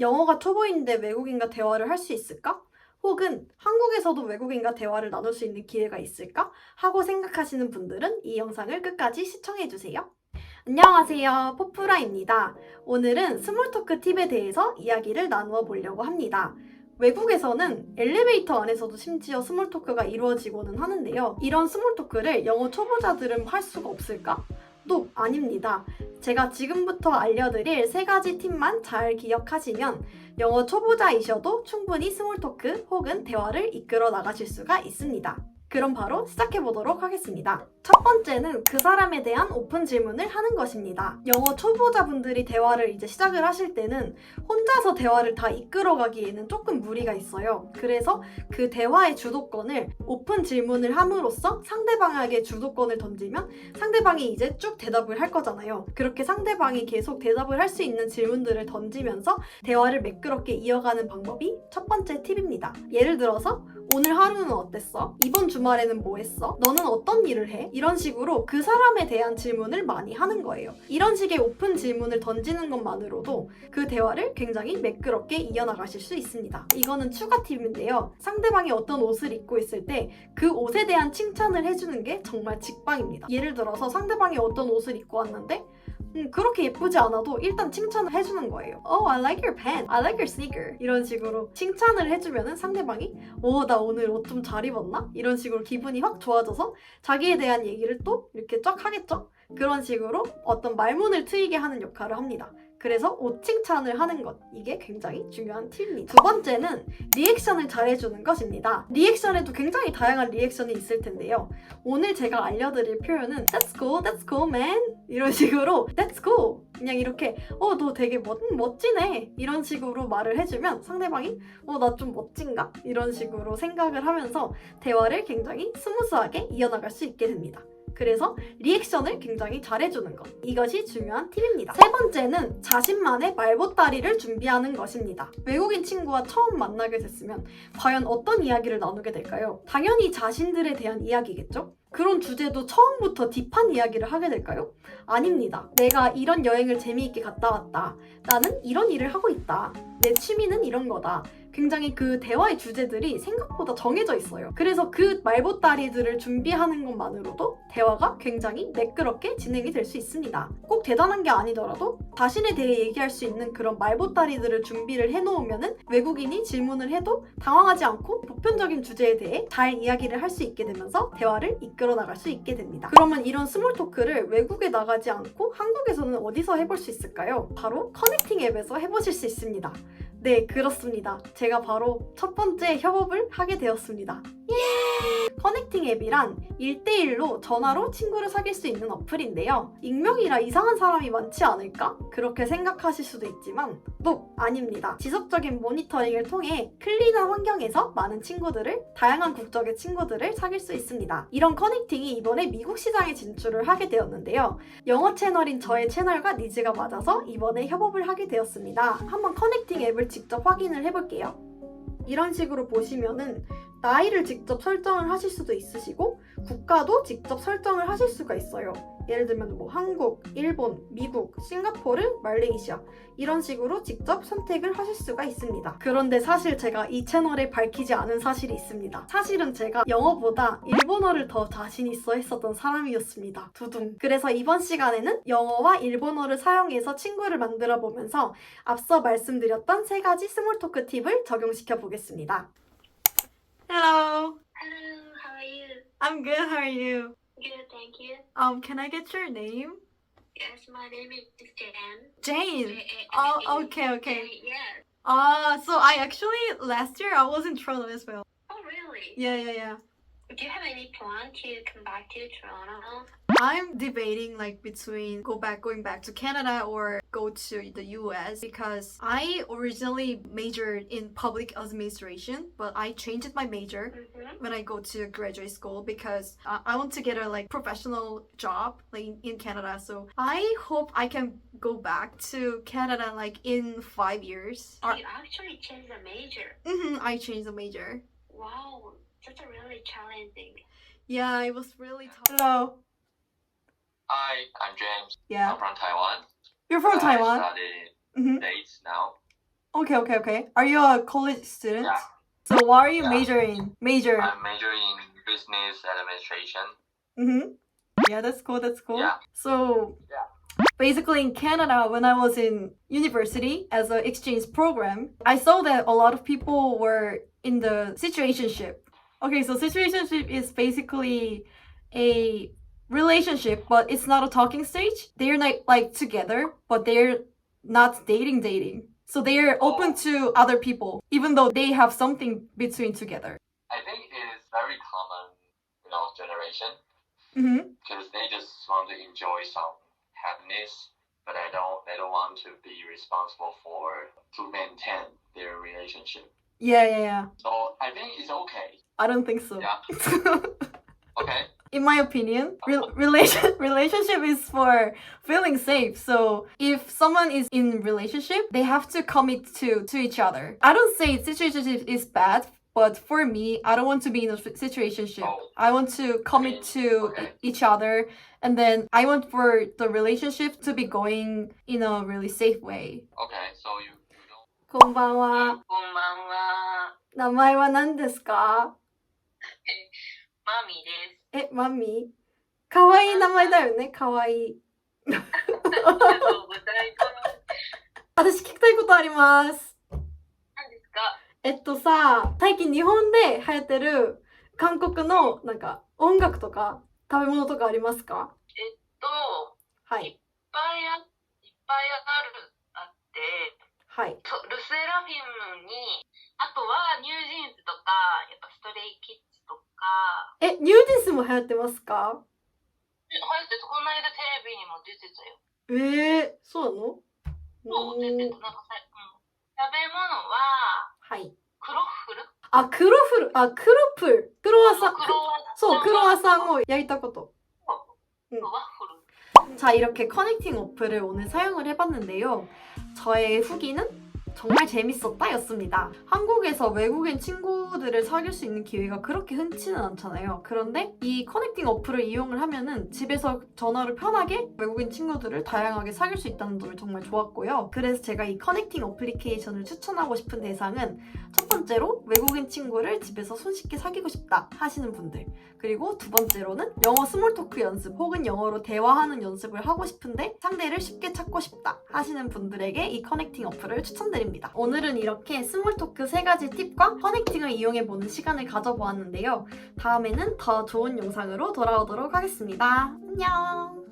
영어가 초보인데 외국인과 대화를 할 수 있을까? 혹은 한국에서도 외국인과 대화를 나눌 수 있는 기회가 있을까? 하고 생각하시는 분들은 이 영상을 끝까지 시청해주세요. 안녕하세요. 포프라입니다. 오늘은 스몰토크 팁에 대해서 이야기를 나누어 보려고 합니다. 외국에서는 엘리베이터 안에서도 심지어 스몰토크가 이루어지고는 하는데요. 이런 스몰토크를 영어 초보자들은 할 수가 없을까? 또 아닙니다. 제가 지금부터 알려드릴 세 가지 팁만 잘 기억하시면 영어 초보자이셔도 충분히 스몰토크 혹은 대화를 이끌어 나가실 수가 있습니다. 그럼 바로 시작해 보도록 하겠습니다. 첫 번째는 그 사람에 대한 오픈 질문을 하는 것입니다. 영어 초보자분들이 대화를 이제 시작을 하실 때는 혼자서 대화를 다 이끌어 가기에는 조금 무리가 있어요. 그래서 그 대화의 주도권을 오픈 질문을 함으로써 상대방에게 주도권을 던지면 상대방이 이제 쭉 대답을 할 거잖아요. 그렇게 상대방이 계속 대답을 할 수 있는 질문들을 던지면서 대화를 매끄럽게 이어가는 방법이 첫 번째 팁입니다. 예를 들어서 오늘 하루는 어땠어? 이번 주말에는 뭐 했어? 너는 어떤 일을 해? 이런 식으로 그 사람에 대한 질문을 많이 하는 거예요. 이런 식의 오픈 질문을 던지는 것만으로도 그 대화를 굉장히 매끄럽게 이어나가실 수 있습니다. 이거는 추가 팁인데요. 상대방이 어떤 옷을 입고 있을 때 그 옷에 대한 칭찬을 해주는 게 정말 직방입니다. 예를 들어서 상대방이 어떤 옷을 입고 왔는데 음, 그렇게 예쁘지 않아도 일단 칭찬을 해주는 거예요. Oh, I like your pants. I like your sneaker. 이런 식으로 칭찬을 해주면은 상대방이 오, 나 오늘 옷 좀 잘 입었나? 이런 식으로 기분이 확 좋아져서 자기에 대한 얘기를 또 이렇게 쫙 하겠죠? 그런 식으로 어떤 말문을 트이게 하는 역할을 합니다. 그래서 옷 칭찬을 하는 것 이게 굉장히 중요한 팁입니다. 두 번째는 리액션을 잘해주는 것입니다. 리액션에도 굉장히 다양한 리액션이 있을 텐데요. 오늘 제가 알려드릴 표현은 That's cool, that's cool, man 이런 식으로 That's cool. 그냥 이렇게 어 너 되게 멋, 멋지네. 이런 식으로 말을 해주면 상대방이 어 나 좀 멋진가? 이런 식으로 생각을 하면서 대화를 굉장히 스무스하게 이어나갈 수 있게 됩니다. 그래서 리액션을 굉장히 잘해주는 것. 이것이 중요한 팁입니다. 세 번째는 자신만의 말보따리를 준비하는 것입니다. 외국인 친구와 처음 만나게 됐으면 과연 어떤 이야기를 나누게 될까요? 당연히 자신들에 대한 이야기겠죠? 그런 주제도 처음부터 딥한 이야기를 하게 될까요? 아닙니다. 내가 이런 여행을 재미있게 갔다 왔다. 나는 이런 일을 하고 있다. 내 취미는 이런 거다. 굉장히 그 대화의 주제들이 생각보다 정해져 있어요. 그래서 그 말보따리들을 준비하는 것만으로도 대화가 굉장히 매끄럽게 진행이 될 수 있습니다. 꼭 대단한 게 아니더라도 자신에 대해 얘기할 수 있는 그런 말보따리들을 준비를 해놓으면은 외국인이 질문을 해도 당황하지 않고 보편적인 주제에 대해 잘 이야기를 할 수 있게 되면서 대화를 이끌어 나갈 수 있게 됩니다. 그러면 이런 스몰 토크를 외국에 나가지 않고 한국에서는 어디서 해볼 수 있을까요? 바로 커넥팅 앱에서 해보실 수 있습니다. 네, 그렇습니다. 제가 바로 첫 번째 협업을 하게 되었습니다. 예! 커넥팅 앱이란 1대1로 전화로 친구를 사귈 수 있는 어플인데요. 익명이라 이상한 사람이 많지 않을까? 그렇게 생각하실 수도 있지만 또 아닙니다. 지속적인 모니터링을 통해 클린한 환경에서 많은 친구들을, 다양한 국적의 친구들을 사귈 수 있습니다. 이런 커넥팅이 이번에 미국 시장에 진출을 하게 되었는데요. 영어 채널인 저의 채널과 니즈가 맞아서 이번에 협업을 하게 되었습니다. 한번 커넥팅 앱을 직접 확인을 해볼게요. 이런 식으로 보시면은 나이를 직접 설정을 하실 수도 있으시고 국가도 직접 설정을 하실 수가 있어요. 예를 들면 뭐 한국, 일본, 미국, 싱가포르, 말레이시아 이런 식으로 직접 선택을 하실 수가 있습니다. 그런데 사실 제가 이 채널에 밝히지 않은 사실이 있습니다. 사실은 제가 영어보다 일본어를 더 자신 있어 했었던 사람이었습니다. 두둥. 그래서 이번 시간에는 영어와 일본어를 사용해서 친구를 만들어 보면서 앞서 말씀드렸던 세 가지 스몰 토크 팁을 적용시켜 보겠습니다. Hello, Hello, how are you? I'm good. How are you? Good, thank you. Um, can I get your name? Yes, my name is Jan. Jane. J-A-N-E. Oh, okay, okay. Yes. Uh, so I actually last year I was in Toronto as well. Oh, really? Yeah, yeah, yeah. Do you have any plan to come back to Toronto? I'm debating like between go back going back to Canada or go to the US because I originally majored in public administration, but I changed my major Mm-hmm. when I go to graduate school because uh, I want to get a like professional job like in, Canada. So I hope I can go back to Canada like in five years. So you actually changed the major. hmm I changed the major. Wow, that's a really challenging. Yeah, it was really tough. Hello. Hi, I'm James. Yeah. I'm from Taiwan. You're from I Taiwan. study hmm dates now. Okay, okay, okay. Are you a college student? Yeah. So what are you Yeah. majoring? Major. I'm majoring in business administration. Mm-hmm. Yeah, that's cool. That's cool. Yeah. So Yeah. Basically in Canada, when I was in university as an exchange program, I saw that a lot of people were in the situationship. Okay, so situationship is basically a relationship, but it's not a talking stage. They're not like together, but they're not dating dating. So they're open to other people, even though they have something between together. I think it is very common in our generation Mm-hmm. because they just want to enjoy some happiness, but I don't. They don't want to be responsible for to maintain their relationship. Yeah, yeah, yeah. So I think it's okay. I don't think so. Yeah. Okay. in my opinion, re- relation relationship is for feeling safe. So if someone is in relationship, they have to commit to to each other. I don't say situationship is bad, but for me, I don't want to be in a situationship. Oh. I want to commit to Okay. e- each other, and then I want for the relationship to be going in a really safe way. Okay. So you, you don't. こんばんは。こんばんは。名前は何ですか？マミです。え、マミ？可愛い名前だよね。可愛い。ありがとうございます。私聞きたいことあります。 えっとさ、最近日本で流行ってる韓国のなんか音楽とか食べ物とかありますか？と、はい。いっぱいあ、いっぱいある、あって、はい。とルセラフィムに、あとはニュージーンズとか、やっぱストレイキッズとか、え、ニュージーンスも流行ってますか？え流行ってて、この間テレビにも出てたよ。えー、そうなの？そう、出てた。なんかさ、うん。食べ物は、あ、クロフル、あ、クロプル、クロワッサン、クロワッサンそう、クロワッサンを焼いたこと。응. ワッフル。 자, 이렇게 커넥팅 어플을 오늘 사용을 해봤는데요. 저의 후기는 정말 재밌었다 였습니다. 한국에서 외국인 친구들을 사귈 수 있는 기회가 그렇게 흔치는 않잖아요. 그런데 이 커넥팅 어플을 이용을 하면은 집에서 전화로 편하게 외국인 친구들을 다양하게 사귈 수 있다는 점이 정말 좋았고요. 그래서 제가 이 커넥팅 어플리케이션을 추천하고 싶은 대상은 첫 번째로 외국인 친구를 집에서 손쉽게 사귀고 싶다 하시는 분들 그리고 두 번째로는 영어 스몰 토크 연습 혹은 영어로 대화하는 연습을 하고 싶은데 상대를 쉽게 찾고 싶다 하시는 분들에게 이 커넥팅 어플을 추천드립 니다. 오늘은 이렇게 스몰 토크 세 가지 팁과 커넥팅을 이용해보는 시간을 가져보았는데요. 다음에는 더 좋은 영상으로 돌아오도록 하겠습니다. 안녕!